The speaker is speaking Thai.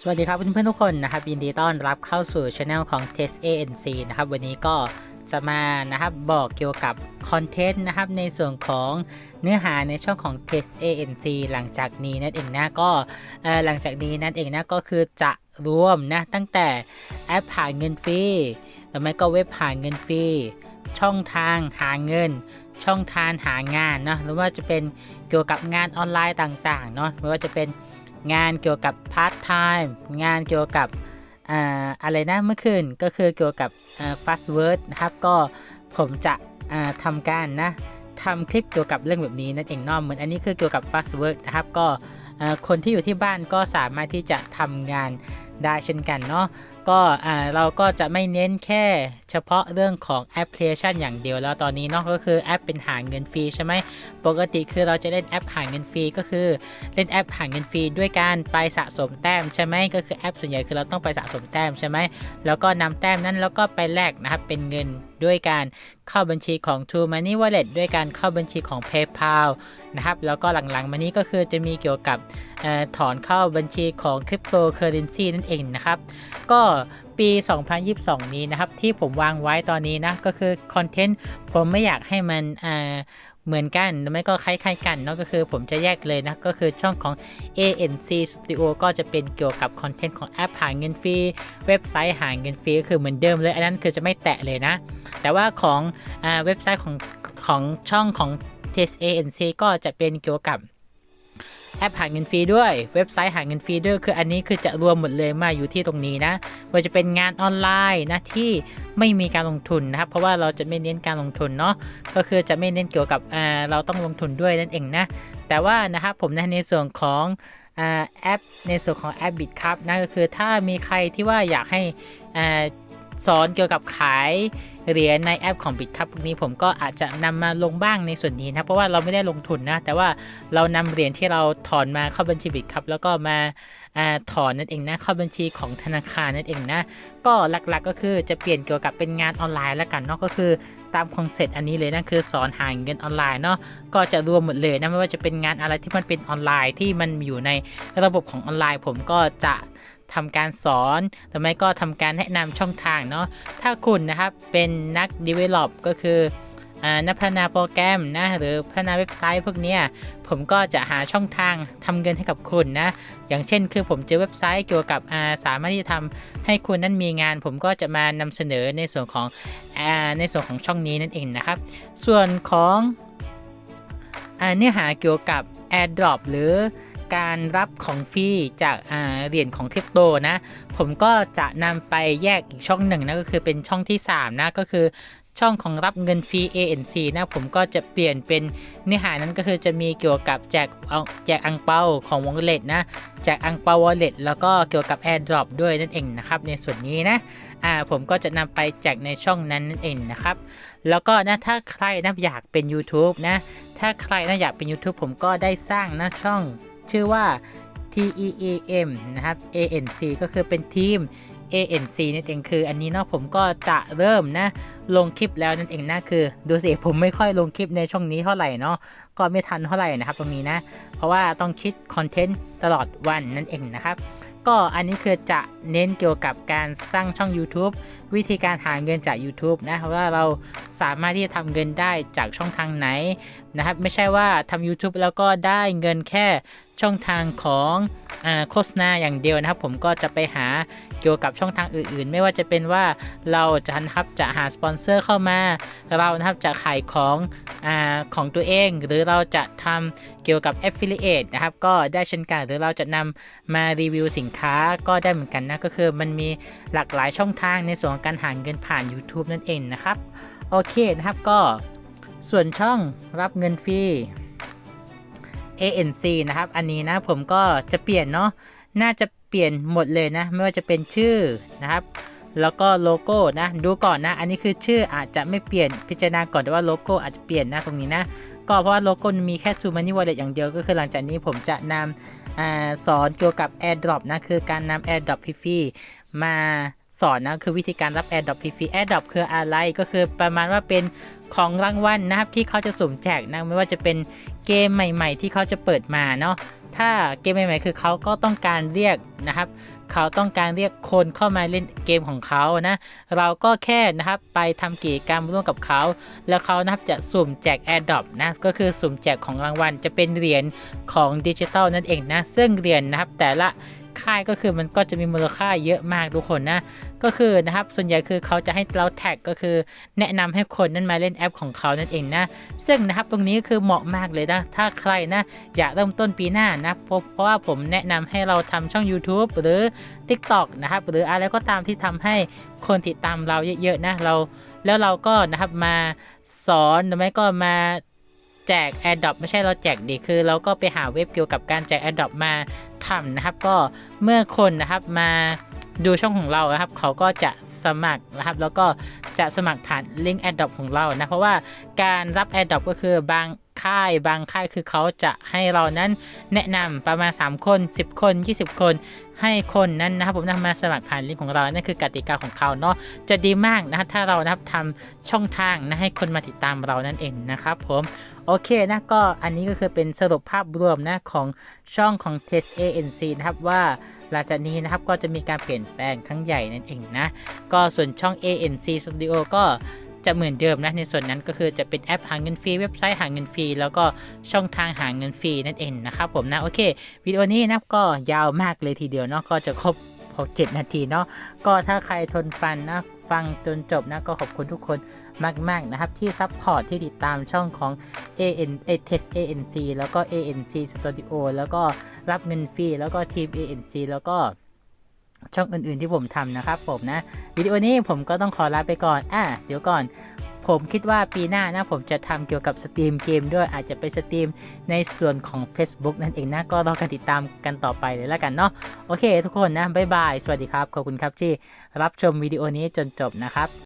สวัสดีครับเพื่อนๆทุกคนนะครับยินดีต้อนรับเข้าสู่ช anel ของ Test ANC นะครับวันนี้ก็จะมานะครับบอกเกี่ยวกับคอนเทนต์นะครับในส่วนของเนื้อหาในช่องของ Test ANC หลังจากนี้นั่นเองนะก็หลังจากนี้นั่นเองนะก็คือจะรวมนะตั้งแต่แอปหาเงินฟรีหรือไม่ก็เว็บหาเงินฟรีช่องทางหาเงิน ช่องทางหางานเนาะหรือว่าจะเป็นเกี่ยวกับงานออนไลน์ต่างๆเนาะไม่ว่าจะเป็น งานเกี่ยวกับพาร์ทไทม์งานเกี่ยวกับอะไรนะเมื่อคืนก็คือเกี่ยวกับฟาสเวิร์ดนะครับ ก็ผมจะอ่าทำการนะทำคลิปเกี่ยวกับเรื่องแบบนี้นั่นเองนาะเหมือนอันนี้คือเกี่ยวกับ fast work นะครับ ก็คนที่อยู่ที่บ้านก็สามารถที่จะทำงาน ได้เช่นกันเนาะก็อ่าเราก็จะไม่เน้นแค่เฉพาะเรื่องของแอปพลิเคชันอย่างเดียวแล้วตอนนี้เนาะก็คือแอปเป็นหาเงินฟรีใช่ไหมปกติคือเราจะเล่นแอปหาเงินฟรีก็คือเล่นแอปหาเงินฟรีด้วยการไปสะสมแต้มใช่ไหมก็คือแอปส่วนใหญ่คือเราต้องไปสะสมแต้มใช่ไหมแล้วก็นำแต้มนั้นแล้วก็ไปแลกนะครับเป็นเงิน ด้วยการเข้าบัญชีของ True Money Wallet ด้วยการเข้าบัญชีของ PayPal นะครับ แล้วก็หลังๆมานี้ก็คือจะมีเกี่ยวกับออถอนเข้าบัญชีของ Cryptocurrency นั่นเองนะครับ ก็ปี 2022 นี้นะครับ ที่ผมวางไว้ตอนนี้นะ ก็คือคอนเทนต์ผมไม่อยากให้มัน เหมือนกันหรือไม่ก็คล้ายๆกันเนาะก็คือผมจะแยกเลยนะก็คือช่องของ ANC Studio ก็จะเป็นเกี่ยวกับคอนเทนต์ของแอปหาเงินฟรีเว็บไซต์หาเงินฟรีก็คือเหมือนเดิมเลยอันนั้นคือจะไม่แตะเลยนะ แต่ว่าของอเว็บไซต์ของของช่องของ t e s ANC ก็จะเป็นเกี่ยวกับ แอปหาเงินฟรีด้วย เว็บไซต์หาเงินฟรีด้วยคืออันนี้คือจะรวมหมดเลยมาอยู่ที่ตรงนี้นะว่าจะเป็นงานออนไลน์นะที่ไม่มีการลงทุนนะครับ เพราะว่าเราจะไม่เน้นการลงทุนเนาะก็คือจะไม่เน้นเกี่ยวกับเราต้องลงทุนด้วยนั่นเองนะแต่ว่านะครับผมนะในส่วนของอแอปในส่วนของแอปบิตครับนั่นก็คือถ้ามีใครที่ว่าอยากให้อ่า สอนเกี่ยวกับขายเหรียญในแอปของบิตครับพวกนี้ผมก็อาจจะนำมาลงบ้างในส่วนนี้นะเพราะว่าเราไม่ได้ลงทุนนะ แต่ว่าเรานำเหรียญที่เราถอนมาเข้าบัญชีบิตครับแล้วก็มาอถอนนั่นเองนะเข้าบัญชีของธนาคารนั่นเองนะ ก็หลักๆก็คือจะเปลี่ยนเกี่ยวกับเป็นงานออนไลน์แล้วกันเนาะก็คือตามคอนเซ็ปต์อันนี้เลยนะคือสอนหาเงินออนไลน์เนาะก็จะรวมหมดเลยนะไม่ว่าจะเป็นงานอะไรที่มันเป็นออนไลน์ที่มันอยู่ในระบบของออนไลน์ ผมก็จะ ทำการสอนหรือไม่ก็ทำการแนะนำช่องทางเนาะถ้าคุณนะครับเป็นนัก develop ก็คือนักพัฒนาโปรแกรมนะหรือพัฒนาเว็บไซต์พวกนี้ผมก็จะหาช่องทางทำเงินให้กับคุณนะอย่างเช่น คือผมเจอเว็บไซต์เกี่ยวกับาสามารถที่จะทำให้คุณนั้นมีงาน ผมก็จะมานำเสนอในส่วนของอในส่วนของช่องนี้นั่นเองนะครับ ส่วนของอเนื้อหาเกี่ยวกับ AirDrop หรือ การรับของฟรีจากเหรียญของคริปโตนะ ผมก็จะนำไปแยกอีกช่องหนึ่งนะก็คือเป็นช่องที่ 3 นะก็คือช่องของรับเงินฟรี ANC นะผมก็จะเปลี่ยนเป็นเนื้อหานั้นก็คือจะมีเกี่ยวกับแจกแจกอังเปาของ Wallet นะแจกอังเปา Wallet แล้วก็เกี่ยวกับ AirDrop ด้วยนั่นเองนะครับในส่วนนี้นะอ่าผมก็จะนำไปแจกในช่องนั้นนั่นเองนะครับแล้วก็นะถ้าใครนะอยากเป็น YouTube นะถ้าใครนะอยากเป็น YouTube ผมก็ได้สร้างนะช่อง ชื่อว่า T E A M นะครับ A N C ก็คือเป็นทีม ANC นั่นเองคือ อันนี้เนาะผมก็จะเริ่มนะลงคลิปแล้วนั่นเองนะคือดูสิผมไม่ค่อยลงคลิปในช่องนี้เท่าไหร่เนาะก็ไม่ทันเท่าไหร่นะครับตรงนี้นะ เพราะว่าต้องคิดคอนเทนต์ตลอดวันนั่นเองนะครับก็อันนี้คือจะเน้นเกี่ยวกับการสร้างช่อง YouTube วิธีการหาเงินจาก YouTube นะว่าเราสามารถที่จะทำเงินได้จากช่องทางไหนนะครับ ไม่ใช่ว่าทำ YouTube แล้วก็ได้เงินแค่ ช่องทางของอโฆษณาอย่างเดียวนะครับ ผมก็จะไปหาเกี่ยวกับช่องทางอื่น ๆ ไม่ว่าจะเป็นว่าเราจะนะครับจะหาสปอนเซอร์เข้ามาเรานะครับจะขายของอของตัวเอง หรือเราจะทำเกี่ยวกับ Affiliate นะครับก็ได้เช่นกันหรือเราจะนำมารีวิวสินค้าก็ได้เหมือนกันนะก็คือมันมีหลากหลายช่องทางในส่วนของการหาเงินผ่าน YouTube นั่นเองนะครับโอเคนะครับก็ส่วนช่องรับเงินฟรี ANC นะครับ อันนี้นะผมก็จะเปลี่ยนเนาะน่าจะเปลี่ยนหมดเลยนะ ไม่ว่าจะเป็นชื่อนะครับ แล้วก็โลโก้นะดูก่อนนะ อันนี้คือชื่ออาจจะไม่เปลี่ยนพิจารณาก่อนแต่ว่าโลโก้อาจจะเปลี่ยนนะตรงนี้นะก็เพราะว่าโลโก้มีแค่ True Money Wallet อย่างเดียวก็คือหลังจากนี้ผมจะนำอสอนเกี่ยวกับ AirDrop นะคือการนำ AirDrop ฟรีๆมา สอนนะคือวิธีการรับ AirDrop ฟรี AirDrop คืออะไรก็คือประมาณว่าเป็นของรางวัลนะครับที่เขาจะสุ่มแจกนะไม่ว่าจะเป็นเกมใหม่ ๆ ที่เขาจะเปิดมาเนาะถ้าเกมใหม่ๆคือเขาก็ต้องการเรียกนะครับ เขาต้องการเรียกคนเข้ามาเล่นเกมของเขานะ เราก็แค่นะครับไปทำกิจกรรมร่วมกับเขา แล้วเขานะครับจะสุ่มแจก a อ r d r o p นะ ก็คือสุ่มแจกของรางวัลจะเป็นเหรียญของดิจิตอลนั่นเองนะ ซึ่งเหรียญนะครับแต่ละ ค่ายก็คือมันก็จะมีมูลค่าเยอะมากทุกคนนะ ก็คือนะครับส่วนใหญ่คือเขาจะให้เราแท็กก็คือแนะนำให้คนนั้นมาเล่นแอปของเขานั่นเองนะ ซึ่งนะครับตรงนี้คือเหมาะมากเลยนะ ถ้าใครนะอยากเริ่มต้นปีหน้านะเพราะเพราะว่าผมแนะนำให้เราทำช่อง YouTube หรือ TikTok นะครับหรืออะไรก็ตามที่ทำให้คนติดตามเราเยอะๆนะเราแล้วเราก็นะครับมาสอนหรือไม่ก็มา แจก a อ r d r o p ไม่ใช่เราแจกดีคือ เราก็ไปหาเว็บเกี่ยวกับการแจก a อ r d r o p มาทำนะครับ ก็เมื่อคนนะครับมาดูช่องของเรานะครับ เขาก็จะสมัครนะครับ แล้วก็จะสมัครผ่านลิงก์ a อ r d r o p ของเรานะ เพราะว่าการรับ a อ r d r o p ก็คือบาง ค่ายบางค่ายคือเขาจะให้เรานั้นแนะนำประมาณ 3 คน 10 คน 20 คนให้คนนั้นนะครับผมนำมาสมัครผ่านลิงก์ของเรานั่นคือกติกาของเขาเนาะจะดีมากนะครับถ้าเรานะครับทำช่องทางนะให้คนมาติดตามเรานั่นเองนะครับผมโอเคนะก็อันนี้ก็คือเป็นสรุปภาพรวมนะของช่องของ Test ANC นะครับว่าหลังจากนี้นะครับก็จะมีการเปลี่ยนแปลงครั้งใหญ่นั่นเองนะก็ส่วนช่อง ANC Studio ก็ จะเหมือนเดิมนะในส่วนนั้นก็คือจะเป็นแอปหาเงินฟรีเว็บไซต์หาเงินฟรีแล้วก็ช่องทางหาเงินฟรีนั่นเองนะครับผมนะโอเควิดีโอนี้นะก็ยาวมากเลยทีเดียวเนาะก็จะครบ6 7นาทีเนาะก็ถ้าใครทนฟันนะฟังจนจบนะก็ขอบคุณทุกคนมาก ๆ นะครับ ที่ซัพพอร์ตที่ติดตามช่องของ AN a t e s ANC แล้วก็ ANC Studio แล้วก็รับเงินฟรีแล้วก็ทีม ANC แล้วก็ ช่องอื่นๆที่ผมทำนะครับผมนะวิดีโอนี้ผมก็ต้องขอลาไปก่อนอะเดี๋ยวก่อนผมคิดว่าปีหน้านะผมจะทำเกี่ยวกับสตรีมเกมด้วยอาจจะไปสตรีมในส่วนของ Facebook นั่นเองนะ ก็รอกันติดตามกันต่อไปเลยแล้วกันเนาะโอเคทุกคนนะ บ๊ายบาย สวัสดีครับ ขอบคุณครับที่รับชมวิดีโอนี้จนจบนะครับ